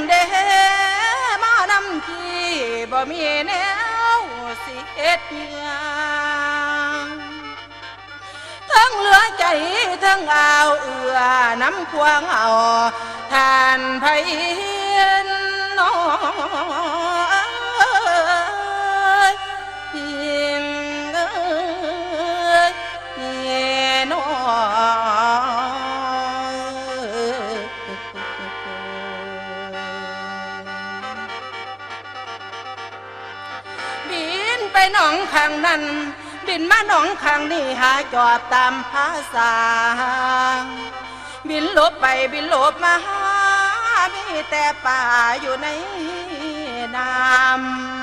งเดมานำที่บ่มีแนวสิเอ็ดหยังทั้งเหลือใจทั้งเอาวเอือน้ำควงเอาทานไผ ไปหนองข้างนั้น บินมาหนองข้างนี้หาจอบตามภาษา บินลบไปบินลบมาหามีแต่ป่าอยู่ในน้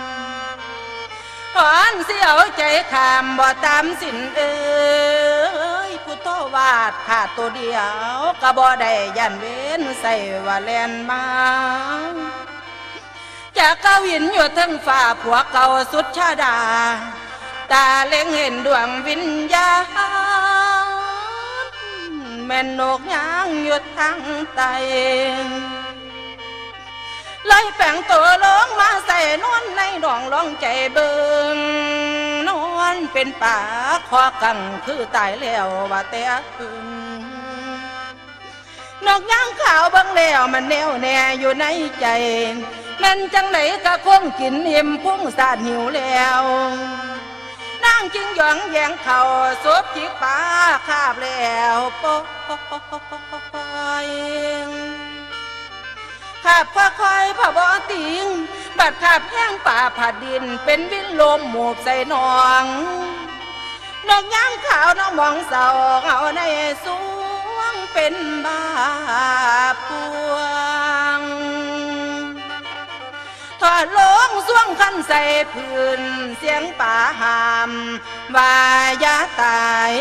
ำถอนเสียวใจขามบ่ตามสินเอ้ยพุทโธวาดขาดตัวเดียว ก็บ่ได้ยันเว้นใส่ว่าแลนมา จากเก้าหินอยู่ทั้งฝ่าผัวเก่าสุดชาดา ตาเล็งเห็นดวงวิญญาณแม่นนกยางอยู่ทางไตไล่แป่งตัวลงมาใส่นวลในดองลองใจเบิงนวลเป็นป่าคอกังคือตายแล้วว่าแต่อึง นกย่างขาวบังแล้วมันแนวแน่อยู่ในใจแมันจังไหนก็คงกินอิ่มพุ่งสาดหิวแล้วนั่งจิงหยองแยงเข่าซบจิกปลาคาบแล้วป๊ยขาบค่อยๆผ่าบ่อติง บัดขาบแห้งป่าผาดิน เป็นวินลมหมูบใส่หนองนกย่างขาวน้องมองเศร้าเอาในสวง เป็นบาปวงถอดลงสวงคันใส่พื้นเสียงป่าหามว่ายาตาย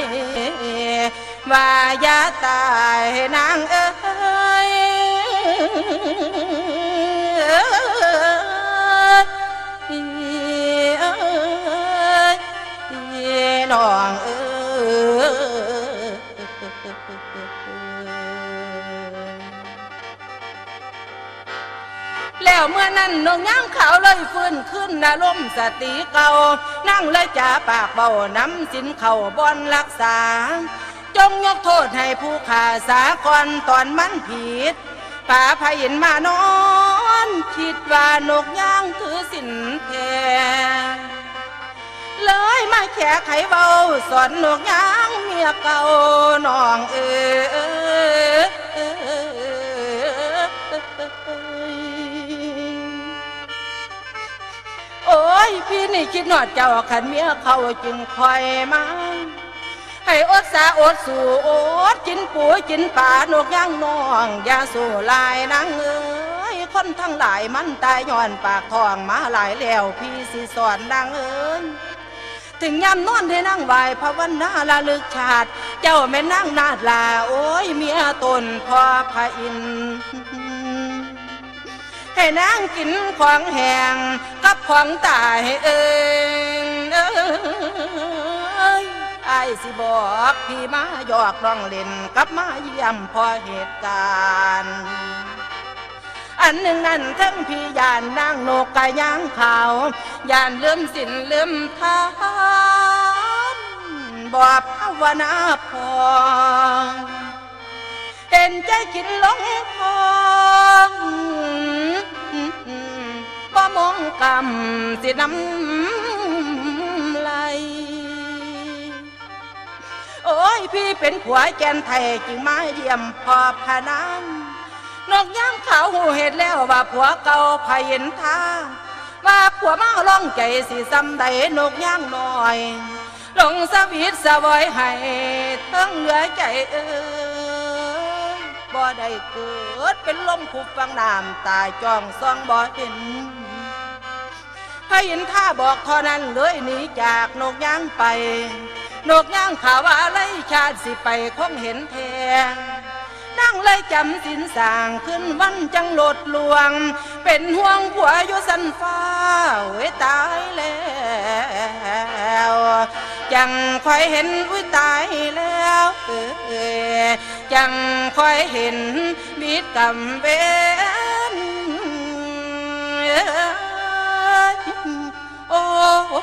ว่ายาตายนางเอ้ย แล้วเมื่อนั้นนงย่างขาวเลยฟื้นขึ้นนาลมณ์สติเก่านั่งเลยจ่าปากเบาน้ำสินเข่าบอนรักษา จงยกโทษให้ผู้ขาสากรตอนมันผิดป่าพายินมานอน คิดว่านกย่างถือสินแทนเลยมาแค่ไขเบาสอนนกย่างเมียเก่าน้องเอ๋ย ยพี่นี่คิดหนอดเจ้าขันเมียเขาจึงคอยมาให้อดสาอดสู่อดกินปูกินป่านกย่างนองอย่าสู่ลายนางเอ้ยคนทั้งหลายมันตายย้อนปากทองมาหลายแล้วพี่สิสอนนางเอ้ยถึงยามนอนให้นั่งไหวภาวนาละลึกชาติ เจ้าแม่นั่งนาดลาโอ้ยเมียตนพอพระอินทร์ ให้นางกินของแหงกับของตายเอิงเอ้ยไอ้สิบอกพี่มาหยอกน้องเล่นกับมาเยี่ยมพอเหตุการณ์อันหนึ่งนั้นทั้งพี่ยานนางโนกกายางขาวยานเลื่อมสินเลื่อมทานบอบภาวนาพองเห็นใจกินหลงพอง มองกำสิน้ำไหลโอ้ยพี่เป็นผัวแกนไทยจึงมาเยี่ยมพอพนางนกย่างเขาหูเห็ดแล้วว่าผัวเก่าพาเห็นท่าว่าผัวมาล่องใจสิซ้ำใดนกย่างหน้อยลงสวิตสวอยให้ทั้งเหลือใจเอ้ยบ่ได้เกิดเป็นลมคุบฟังน้ำตายจ้องซองบ่เห็น พระอินท่าบอกเท่านั้นเลยหนีจากนกย่างไป นกย่างข่าวว่าไรชาติสิไปคงเห็นแทงนั่งเลยจำสินสางขึ้นวันจังโลดลวง เป็นห่วงผัวอยู่สันฟ้าเว้ยตายแล้วจังคอยเห็นอุ้ยตายแล้วเออจังคอยเห็นบิดกำเวน โอ้โอ้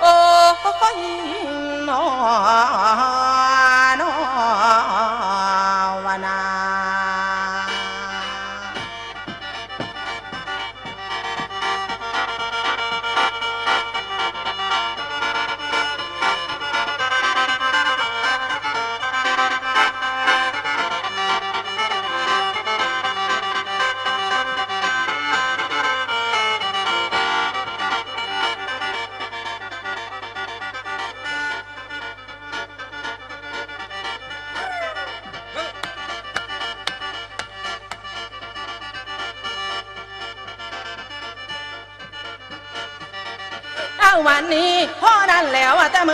โอ้ยนอน วันนี้พ่อนั้นแล้วว่าแต่มือไทยมื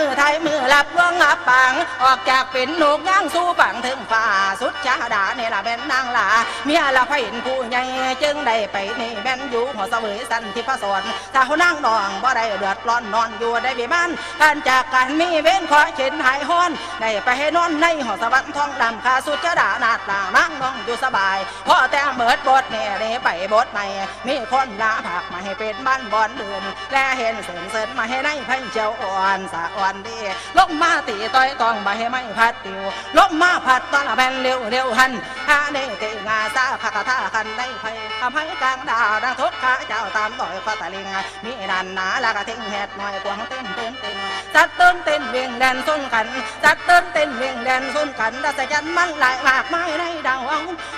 อรั บล่วงลับปัง ออกจากเป็นนกย่างสู้ปังถึงฝ่าสุดชาดาเนี่ยละเป็นนางลาเมียละพระเห็นผู้ใหญ่จึงได้ไปนี่แม่นอยู่หัวเสวยสันที่พระสอนถ้าเขานั่งนองบ่ได้เดือดร้อนนอนอยู่ได้บีมันการจากการมีเว้นขอเข็นหายห้อนได้ไปให้นอนในหอสวรรค์ทองดำคาสุดชาดานาดต่างนั่งนองอยู่สบายพ่อแต่เมิดบทเนี่ยได้ไปบทใหม่มีคนลาผักมาให้เป็นบ้านบอนเดือนและเห็นเสริมเสริญมาให้ในไพ่เจ้าอ่อนสะอ่อนดีลงมาตีต้อยตองมาให้ไม่พัดติวลงมาพัดตอนละแผ่นเร็วเร็วหันหาเนติงาซาขากะท่าคันได้ไพ่ทำให้กลางดาวดังทุกขาเจ้าตามต่อยข้อตะลิงมีนันหนาล้วก็ทิ้งแหดหน่อยกวางเต้นเต้นเต้นจัดเต้นเต้นเวียงแดนส้นกันจัดเต้นเต้นเวียงแดนส้นกันดัสยันมันหลายมากไม้ในดาว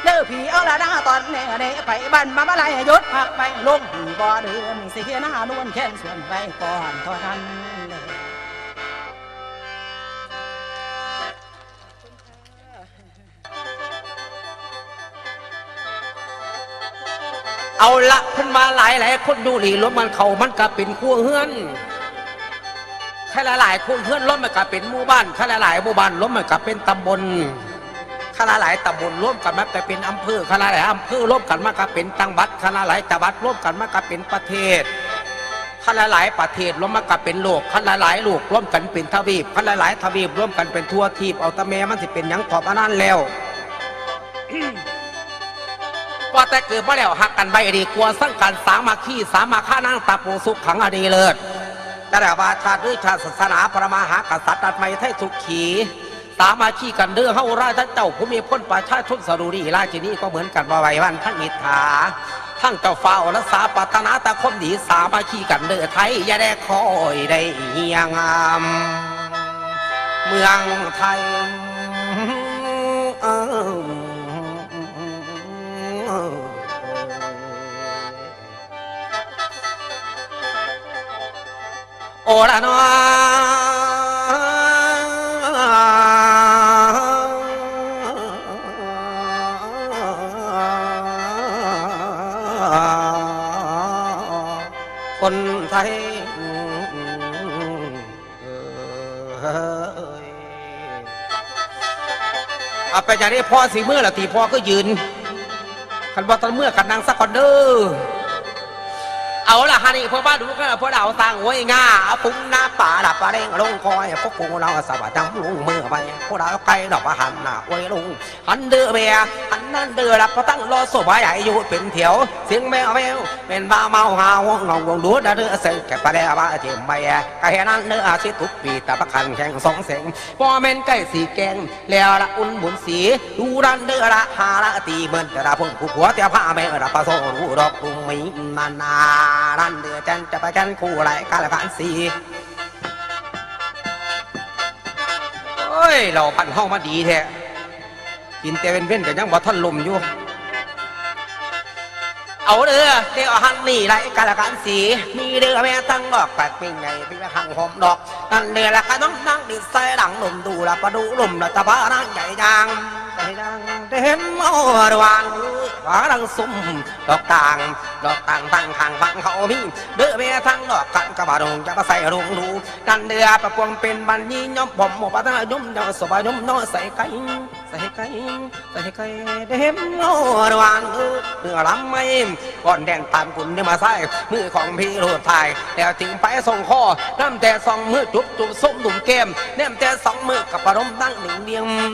เด้อผีเอาละดาตอนเน่เนไปบ้านมาบลายยศพักไปลงบ่อเดือนสิหน้านวลแค้นส่วนไปก่อนเท่านั้น เอาละเพิ่นมาหลายหลายคนดูนี่รถมันเขามันก็เป็นคู่เฮือนแค่หลายๆคู่เฮือนรถมันก็เป็นหมู่บ้านแค่หลายๆหมู่บ้านรถมันก็เป็นตำบลแค่หลายตำบลร่วมกันมันก็เป็นอำเภอแค่หลายอำเภอร่วมกันมันก็เป็นจังหวัดแค่หลายๆจังหวัดร่วมกันมันก็เป็นประเทศแค่หลายประเทศร่วมมันก็เป็นโลกแค่หลายโลกร่วมกันเป็นทวีปแค่หลายทวีปร่วมกันเป็นทั่วทีปเอาตะเมมันสิเป็นยังขอบอันนั้นแล้ว ว่าแต่เกิดมาแล้วหักกันใบดีกลัวสั่งกันสามัคคีสามาฆ่านั่งตาปูสุขขังอดีเลิศแต่แต่ว่าชาติหรือชาติศาสนาพระมหากษัตริย์อันไม่ไทยสุขีสามาคีกันเด้อเฮาราชเจ้าผู้มีพ้นประชาชนสรุรีราชินีก็เหมือนกันว่าไว้วันทั้งอิทธาทั้งเจ้าฟ้าและสาปัตนาตาคมดีสามาคีกันเด้อไทยอย่าได้คอยได้เฮียงาม เมืองไทย โอละนอคนไทยเอ้ยเอาไปจากนี้พ่อสีเมื่อละทีพ่อก็ยืน คันบอตอนเมื่อกันนางสักคนเด้อ เอาละฮันนี่พวกบ้านดูกันพวกเราสั่งไว้ง่าปุ้งหน้าป่าดับปลาเร่งลงคอยพวกกูเราสบายจังลุงมือไปพวกเราไกลดอกหันหน้าไว้ลุงหันเดือเบียหันนั่นเดือรับพอตั้งรอสบายใหญ่อยู่เป็นเถียวเสียงแมวแมวเป็นบ้าเมาหาวงงงงดูดเดือเสียงแก่ปลาแดบ้าเจียมใบไก่นั่นเนื้ออาชีทุกปีแต่ประคันแข่งสองเสียงพอแม่นใกล้สีแกงแล้วละอุ่นบุญสีดูรันเดือละหาละตีเหมือนแต่ละพุ่งผู้ผัวเตี้ยผ้าแม่ละปลาโซรู้ดอกกุมมีนานารันเดือจันจะไปจันคู่ไรกาละกันสีโอ้ยเราพันห้องมาดีแท้กินแต่เป็นเว้นกันยังบ่ทันลมอยู่ เอาเด้อเดี๋ยวหันนี่ไรกาละกันสี มีเดือแม่ตั้งดอกแปลกเป็นไงเป็นหังหอมดอกนั่นเดือละกันน้องนั่งดิใส่ดังลมดูละประดูลมละตะบ้านั่งใหญ่ดัง ดังเห็นมอรวางวาดังซุ่มดอกต่างดอกต่างตั้งข้างฟังเขามีเดือแม่ทั้งดอกกันกระบาดงจะมาใส่รุงดูนั่นเดือประพวงเป็นบันนี้ย่อมผมหมปัตายุ่มยอสบายยุ่มน้อใส่ไก่ใส่ไก่ใส่ไก่เห็นมอรวางเดือลำไม่ก่อนแดงตามกุนเนี่ยมาใส่มือของพี่โรดไทยแล้วทิ้งไปส่งข้อน้ำแต่สองมือจุบจุบส้มดุ่มเกมแนมแต่สองมือกับปรมตั้งหนึ่งเดียง